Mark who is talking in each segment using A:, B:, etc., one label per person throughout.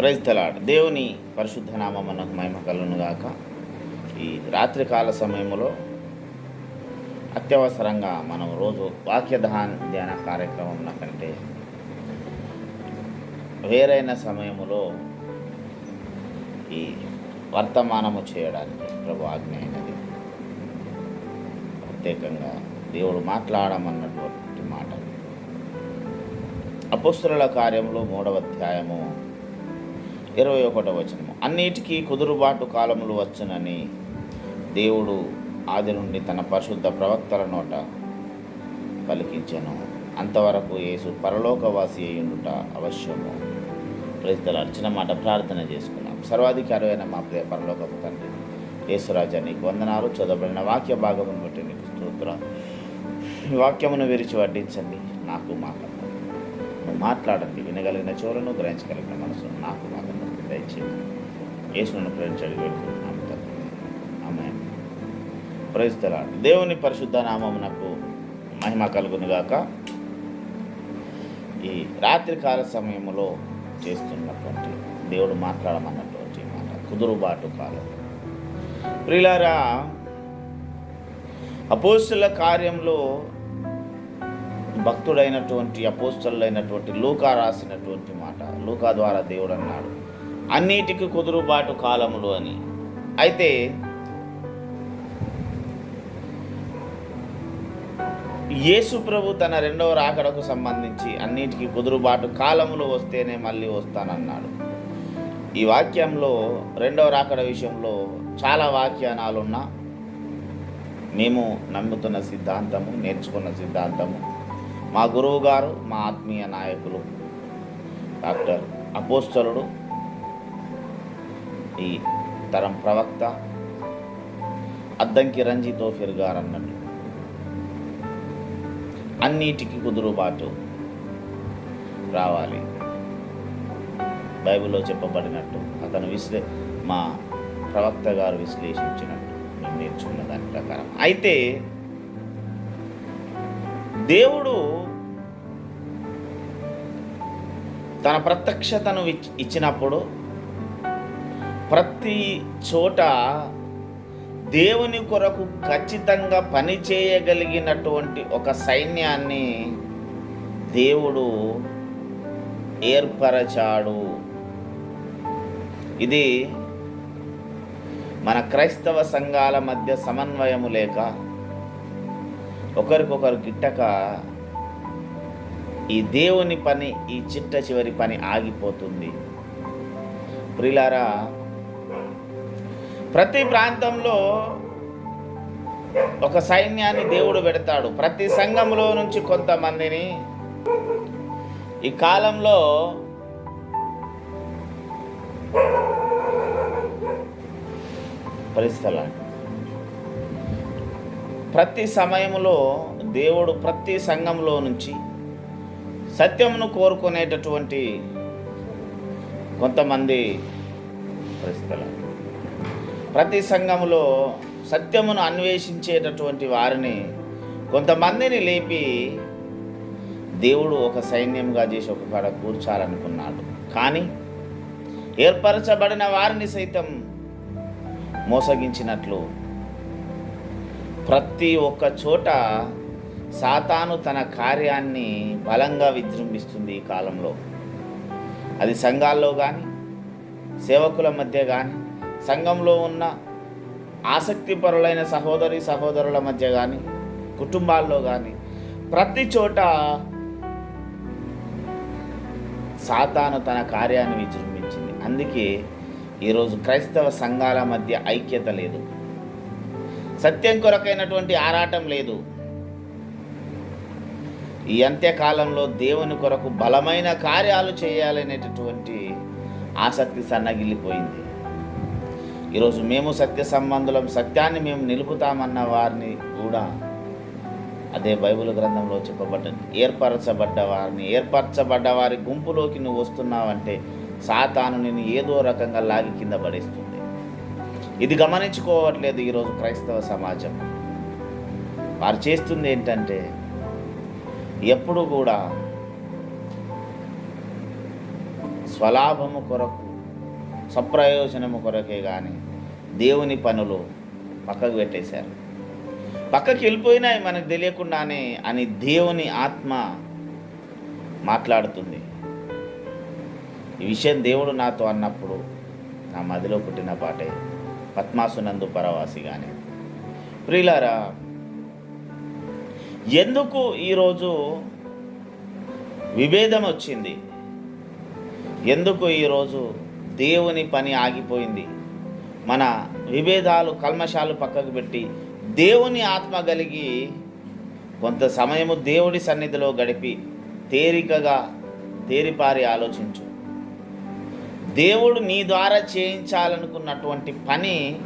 A: Praise తలాడ్ దేవుని పరిశుద్ధ నామమునకు మహిమ కలునుగాక ఈ రాత్రికాల సమయంలో అత్యవసరంగా మనం రోజు వాక్య ధ్యాన ధ్యాన కార్యక్రమం కంటే వేరైన సమయములో ఈ వర్తమానము చేయడానికి ప్రభు ఆజ్ఞ అయినది ప్రత్యేకంగా దేవుడు మాట్లాడమన్నటువంటి మాట. అపుస్తుల కార్యంలో మూడవ అధ్యాయము ఇరవై ఒకటో వచనము. అన్నిటికీ కుదురుబాటు కాలములు వచ్చునని దేవుడు ఆది నుండి తన పరిశుద్ధ ప్రవక్తల నోట పలికించను. అంతవరకు యేసు పరలోకవాసి అయ్యుండుట అవశ్యము. ప్రజల అర్చన మాట ప్రార్థన చేసుకున్నాం. సర్వాధికారమైన మా ప్రియ పరలోకపు తండ్రి యేసురాజా నీకు వందనాలు. చదవబడిన వాక్య భాగమును బట్టి నీకు స్తోత్రం. ఈ వాక్యమును విరిచి వడ్డించండి. నాకు మాకు నువ్వు మాట్లాడండి. వినగలిగిన చోరను గ్రహించగలిగిన మనసును నాకు మాకు దయచేయండి యేసును ప్రేమించడి వేడుకుంటున్నాము ఆమె ప్రయత్నాలు దేవుని పరిశుద్ధ నామమునకు మహిమ కలుగునుగాక ఈ రాత్రికాల సమయంలో చేస్తున్నటువంటి దేవుడు మాట్లాడమన్నటువంటి మాట కుదురుబాటు కాలం. ప్రిలారా అపోస్తుల కార్యంలో భక్తుడైనటువంటి అపోస్తులైనటువంటి లూకా రాసినటువంటి మాట లూకా ద్వారా దేవుడు అన్నాడు. అన్నిటికీ కుదురుబాటు కాలములు అని. అయితే యేసు ప్రభు తన రెండవ రాకడకు సంబంధించి అన్నిటికీ కుదురుబాటు కాలములు వస్తేనే మళ్ళీ వస్తానన్నాడు. ఈ వాక్యంలో రెండవ రాకడ విషయంలో చాలా వాక్యానాలున్నా మేము నమ్ముతున్న సిద్ధాంతము నేర్చుకున్న సిద్ధాంతము. మా గురువు గారు మా ఆత్మీయ నాయకులు డాక్టర్ అపోస్తలుడు ఈ తరం ప్రవక్త అద్దంకి రంజితో ఫిర్గారన్నట్టు అన్నట్టు అన్నిటికీ కుదురుబాటు రావాలి. బైబిల్లో చెప్పబడినట్టు అతను విశ్లే మా ప్రవక్త గారు విశ్లేషించినట్టు మేము నేర్చుకున్న దాని ప్రకారం. అయితే దేవుడు తన ప్రత్యక్షతను ఇచ్- ఇచ్చినప్పుడు ప్రతి చోట దేవుని కొరకు ఖచ్చితంగా పని చేయగలిగినటువంటి ఒక సైన్యాన్ని దేవుడు ఏర్పరచాడు. ఇది మన క్రైస్తవ సంఘాల మధ్య సమన్వయము లేక ఒకరికొకరు గిట్టక ఈ దేవుని పని ఈ చిట్ట చివరి పని ఆగిపోతుంది. ప్రిలారా ప్రతి ప్రాంతంలో ఒక సైన్యాన్ని దేవుడు పెడతాడు. ప్రతి సంఘంలో నుంచి కొంతమందిని. ఈ కాలంలో పరిస్థితులు ప్రతి సమయంలో దేవుడు ప్రతి సంఘంలో నుంచి సత్యమును కోరుకునేటటువంటి కొంతమంది పరిస్థితులు ప్రతి సంఘములో సత్యమును అన్వేషించేటటువంటి వారిని కొంతమందిని లేపి దేవుడు ఒక సైన్యంగా చేసి ఒక కాడ కూర్చాలనుకున్నాడు. కానీ ఏర్పరచబడిన వారిని సైతం మోసగించినట్లు ప్రతి ఒక్క చోట సాతాను తన కార్యాన్ని బలంగా విజృంభిస్తుంది ఈ కాలంలో. అది సంఘాల్లో కానీ సేవకుల మధ్య కానీ సంఘంలో ఉన్న ఆసక్తిపరులైన సహోదరి సహోదరుల మధ్య కానీ కుటుంబాల్లో కానీ ప్రతి చోట సాతాను తన కార్యాన్ని విజృంభించింది. అందుకే ఈరోజు క్రైస్తవ సంఘాల మధ్య ఐక్యత లేదు. సత్యం కొరకైనటువంటి ఆరాటం లేదు. ఈ అంత్యకాలంలో దేవుని కొరకు బలమైన కార్యాలు చేయాలనేటటువంటి ఆసక్తి సన్నగిల్లిపోయింది. ఈరోజు మేము సత్య సంబంధులం సత్యాన్ని మేము నిలుపుతామన్న వారిని కూడా అదే బైబిల్ గ్రంథంలో చెప్పబడ్డది ఏర్పరచబడ్డ వారిని ఏర్పరచబడ్డ వారి గుంపులోకి నువ్వు వస్తున్నావంటే సాతాను నేను ఏదో రకంగా లాగి కింద పడేస్తుంది. ఇది గమనించుకోవట్లేదు ఈరోజు క్రైస్తవ సమాజం. వారు చేస్తుంది ఏంటంటే ఎప్పుడు కూడా స్వలాభము కొరకు సప్రయోజనము కొరకే కానీ దేవుని పనులు పక్కకు పెట్టేశారు. పక్కకి వెళ్ళిపోయినాయి మనకు తెలియకుండానే అని దేవుని ఆత్మ మాట్లాడుతుంది. ఈ విషయం దేవుడు నాతో అన్నప్పుడు నా మదిలో పుట్టిన పాటే పద్మాసునందు పరవాసిగానే ప్రియులారా ఎందుకు ఈరోజు విభేదం వచ్చింది? ఎందుకు ఈరోజు దేవుని పని ఆగిపోయింది. మన విభేదాలు కల్మషాలు పక్కకు పెట్టి దేవుని ఆత్మ కలిగి కొంత సమయము దేవుడి సన్నిధిలో గడిపి తేలికగా తేరిపారి ఆలోచించు. దేవుడు నీ ద్వారా చేయించాలనుకున్నటువంటి పని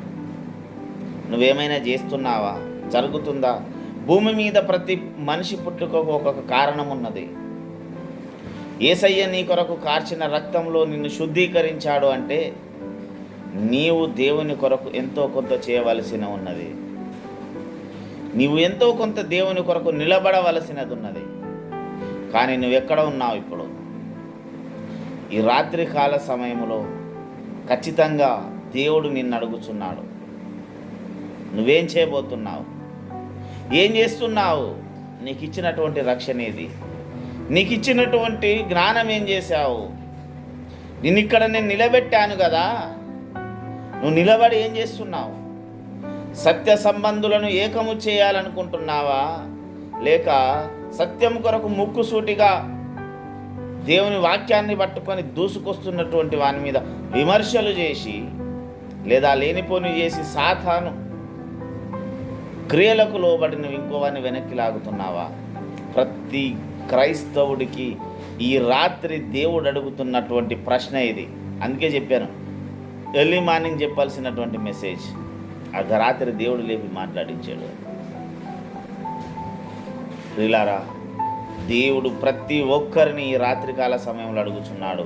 A: నువ్వేమైనా చేస్తున్నావా? జరుగుతుందా? భూమి మీద ప్రతి మనిషి పుట్టుకకు ఒక్కొక్క కారణం ఉన్నది. ఏసయ్య నీ కొరకు కార్చిన రక్తంలో నిన్ను శుద్ధీకరించాడు అంటే నీవు దేవుని కొరకు ఎంతో కొంత చేయవలసిన ఉన్నది. నీవు ఎంతో కొంత దేవుని కొరకు నిలబడవలసినది ఉన్నది. కానీ నువ్వు ఎక్కడ ఉన్నావు ఇప్పుడు? ఈ రాత్రి కాల సమయంలో ఖచ్చితంగా దేవుడు నిన్ను అడుగుచున్నాడు. నువ్వేం చేయబోతున్నావు? ఏం చేస్తున్నావు? నీకు ఇచ్చినటువంటి రక్షణ ఏది? నీకు ఇచ్చినటువంటి జ్ఞానం ఏం చేశావు? నేను ఇక్కడ నేను నిలబెట్టాను కదా. నువ్వు నిలబడి ఏం చేస్తున్నావు? సత్య సంబంధులను ఏకము చేయాలనుకుంటున్నావా? లేక సత్యం కొరకు ముక్కుసూటిగా దేవుని వాక్యాన్ని పట్టుకొని దూసుకొస్తున్నటువంటి వాని మీద విమర్శలు చేసి లేదా లేనిపోని చేసి సాధాను క్రియలకు లోబడిన నువ్వు ఇంకోవాన్ని వెనక్కి లాగుతున్నావా? ప్రతి క్రైస్తవుడికి ఈ రాత్రి దేవుడు అడుగుతున్నటువంటి ప్రశ్న ఇది. అందుకే చెప్పాను ఎర్లీ మార్నింగ్ చెప్పాల్సినటువంటి మెసేజ్ అర్ధరాత్రి దేవుడు లేపి మాట్లాడించాడు. ప్రిలారా దేవుడు ప్రతి ఒక్కరిని ఈ రాత్రికాల సమయంలో అడుగుచున్నాడు.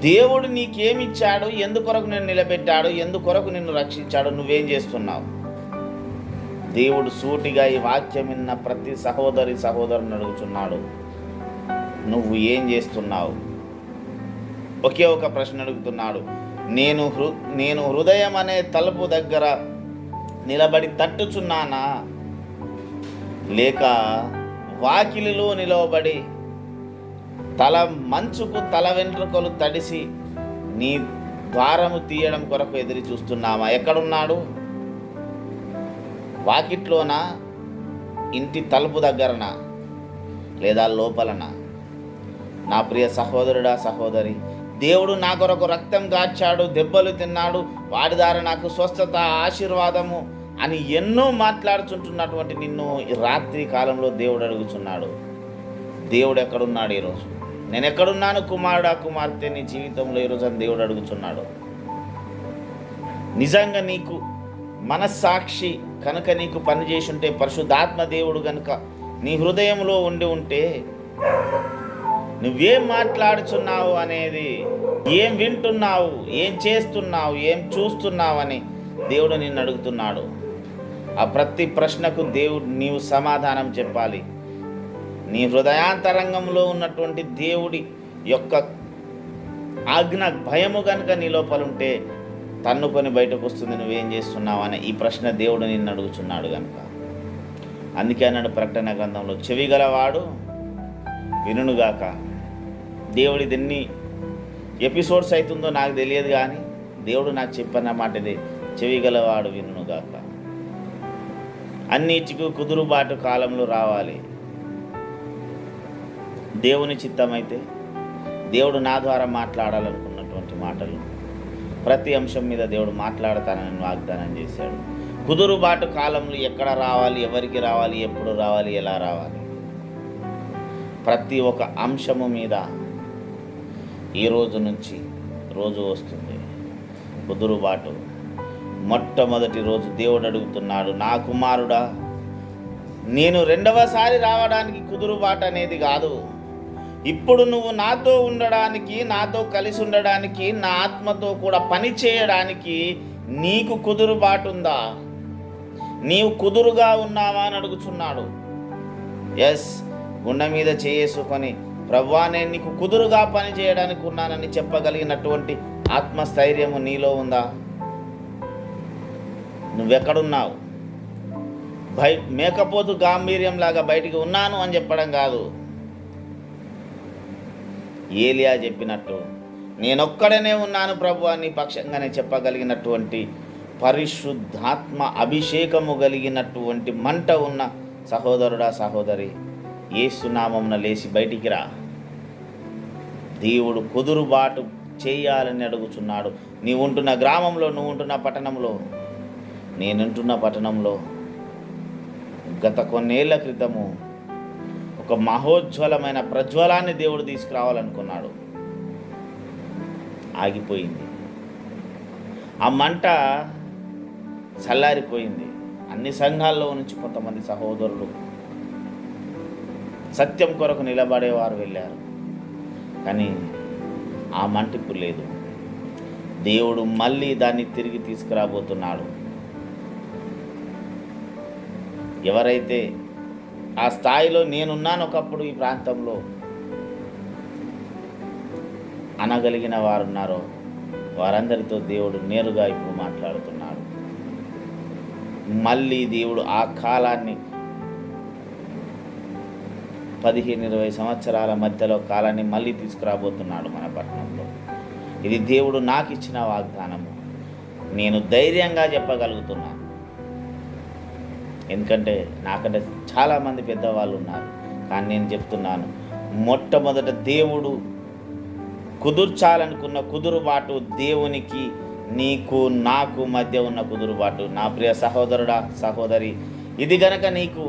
A: దేవుడు నీకేమిచ్చాడు? ఎందుకొరకు నేను నిలబెట్టాడు? ఎందుకొరకు నిన్ను రక్షించాడు? నువ్వేం చేస్తున్నావు? దేవుడు సూటిగా ఈ వాక్యం విన్న ప్రతి సహోదరి సహోదరుని అడుగుతున్నాడు నువ్వు ఏం చేస్తున్నావు? ఒకే ఒక ప్రశ్న అడుగుతున్నాడు. నేను హృ నేను హృదయం అనే తలుపు దగ్గర నిలబడి తట్టుచున్నానా? లేక వాకిలిలో నిలవబడి తల మంచుకు తల వెంట్రుకలు తడిసి నీ ద్వారము తీయడం కొరకు ఎదురు చూస్తున్నామా ఎక్కడున్నాడు? వాకిట్లోన? ఇంటి తలుపు దగ్గరనా? లేదా లోపలనా? నా ప్రియ సహోదరుడా సహోదరి దేవుడు నా కొరకు రక్తం గార్చాడు దెబ్బలు తిన్నాడు వాడి ద్వారా నాకు స్వస్థత ఆశీర్వాదము అని ఎన్నో మాట్లాడుచుంటున్నటువంటి నిన్ను రాత్రి కాలంలో దేవుడు అడుగుచున్నాడు. దేవుడు ఎక్కడున్నాడు ఈరోజు? నేను ఎక్కడున్నాను కుమారుడా కుమార్తె నీ జీవితంలో ఈరోజు అని దేవుడు అడుగుచున్నాడు. నిజంగా నీకు మనస్సాక్షి కనుక నీకు పని చేసి ఉంటే పరిశుద్ధాత్మ దేవుడు కనుక నీ హృదయంలో ఉండి ఉంటే నువ్వేం మాట్లాడుచున్నావు అనేది ఏం వింటున్నావు ఏం చేస్తున్నావు ఏం చూస్తున్నావు అని దేవుడు నిన్ను అడుగుతున్నాడు. ఆ ప్రతి ప్రశ్నకు దేవుడు నీవు సమాధానం చెప్పాలి. నీ హృదయాంతరంగంలో ఉన్నటువంటి దేవుడి యొక్క ఆజ్ఞ భయము కనుక నీ లోపలుంటే తన్ను తన్నుకొని బయటకు వస్తుంది నువ్వేం చేస్తున్నావు అనే ఈ ప్రశ్న దేవుడు నిన్ను అడుగుచున్నాడు కనుక అందుకే అన్నాడు ప్రకటన గ్రంథంలో చెవి గలవాడు వినుగాక దేవుడి ఎన్ని ఎపిసోడ్స్ అవుతుందో నాకు తెలియదు కానీ దేవుడు నాకు చెప్పన్న మాట ఇది చెవి గలవాడు వినుగాక అన్నిటికీ కుదురుబాటు కాలంలో రావాలి. దేవుని చిత్తమైతే దేవుడు నా ద్వారా మాట్లాడాలనుకున్నటువంటి మాటలు ప్రతి అంశం మీద దేవుడు మాట్లాడతానని వాగ్దానం చేశాడు. కుదురుబాటు కాలంలో ఎక్కడ రావాలి ఎవరికి రావాలి ఎప్పుడు రావాలి ఎలా రావాలి? ప్రతి ఒక్క అంశము మీద ఈ రోజు నుంచి రోజు వస్తుంది. కుదురుబాటు మొట్టమొదటి రోజు దేవుడు అడుగుతున్నాడు నా కుమారుడా నేను రెండవసారి రావడానికి కుదురుబాటు అనేది కాదు. ఇప్పుడు నువ్వు నాతో ఉండడానికి నాతో కలిసి ఉండడానికి నా ఆత్మతో కూడా పని చేయడానికి నీకు కుదురుబాటు ఉందా? నీవు కుదురుగా ఉన్నావా అని అడుగుచున్నాడు. ఎస్ గుండె మీద చేసుకొని ప్రవ్వా నేను నీకు కుదురుగా పని చేయడానికి ఉన్నానని చెప్పగలిగినటువంటి ఆత్మస్థైర్యము నీలో ఉందా? నువ్వెక్కడున్నావు? బయ మేకపోతు గాంభీర్యంలాగా బయటికి ఉన్నాను అని చెప్పడం కాదు. ఏలియా చెప్పినట్టు నేనొక్కడనే ఉన్నాను ప్రభు అని పక్షంగానే చెప్పగలిగినటువంటి పరిశుద్ధాత్మ అభిషేకము కలిగినటువంటి మంట ఉన్న సహోదరుడా సహోదరి ఏసునామమున లేచి బయటికి రా. దేవుడు కుదురుబాటు చేయాలని అడుగుచున్నాడు. నీవు ఉంటున్న గ్రామంలో నువ్వు ఉంటున్న పట్టణంలో నేనుంటున్న పట్టణంలో గత కొన్నేళ్ళ క్రితము ఒక మహోజ్వలమైన ప్రజ్వలాన్ని దేవుడు తీసుకురావాలనుకున్నాడు. ఆగిపోయింది. ఆ మంట చల్లారిపోయింది. అన్ని సంఘాల్లో నుంచి కొంతమంది సహోదరులు సత్యం కొరకు నిలబడేవారు వెళ్ళారు. కానీ ఆ మంట ఇప్పుడు లేదు. దేవుడు మళ్ళీ దాన్ని తిరిగి తీసుకురాబోతున్నాడు. ఎవరైతే ఆ స్థాయిలో నేనున్నాను ఒకప్పుడు ఈ ప్రాంతంలో. అనగలిగిన వారున్నారో వారందరితో దేవుడు నేరుగా ఇప్పుడు మాట్లాడుతున్నాడు. మళ్ళీ దేవుడు ఆ కాలాన్ని పదిహేను ఇరవై సంవత్సరాల మధ్యలో కాలాన్ని మళ్ళీ తీసుకురాబోతున్నాడు మన పట్టణంలో. ఇది దేవుడు నాకు ఇచ్చిన వాగ్దానము. నేను ధైర్యంగా చెప్పగలుగుతున్నాను. ఎందుకంటే నాకంటే చాలామంది పెద్దవాళ్ళు ఉన్నారు. కానీ నేను చెప్తున్నాను మొట్టమొదట దేవుడు కుదుర్చాలనుకున్న కుదురుబాటు దేవునికి నీకు నాకు మధ్య ఉన్న కుదురుబాటు. నా ప్రియ సహోదరుడా సహోదరి ఇది గనక నీకు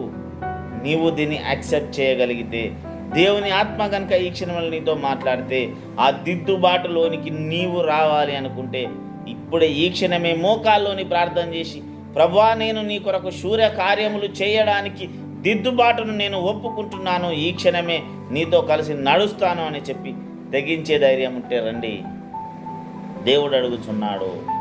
A: నీవు దీన్ని యాక్సెప్ట్ చేయగలిగితే దేవుని ఆత్మ కనుక ఈ క్షణంలో నీతో మాట్లాడితే ఆ దిద్దుబాటులోనికి నీవు రావాలి అనుకుంటే ఇప్పుడే ఈ క్షణమే మోకాల్లోని ప్రార్థన చేసి ప్రభా నేను నీ కొరకు శూర్య కార్యములు చేయడానికి దిద్దుబాటును నేను ఒప్పుకుంటున్నాను. ఈ క్షణమే నీతో కలిసి నడుస్తాను అని చెప్పి తెగించే ధైర్యం ఉంటే రండి. దేవుడు అడుగుచున్నాడు.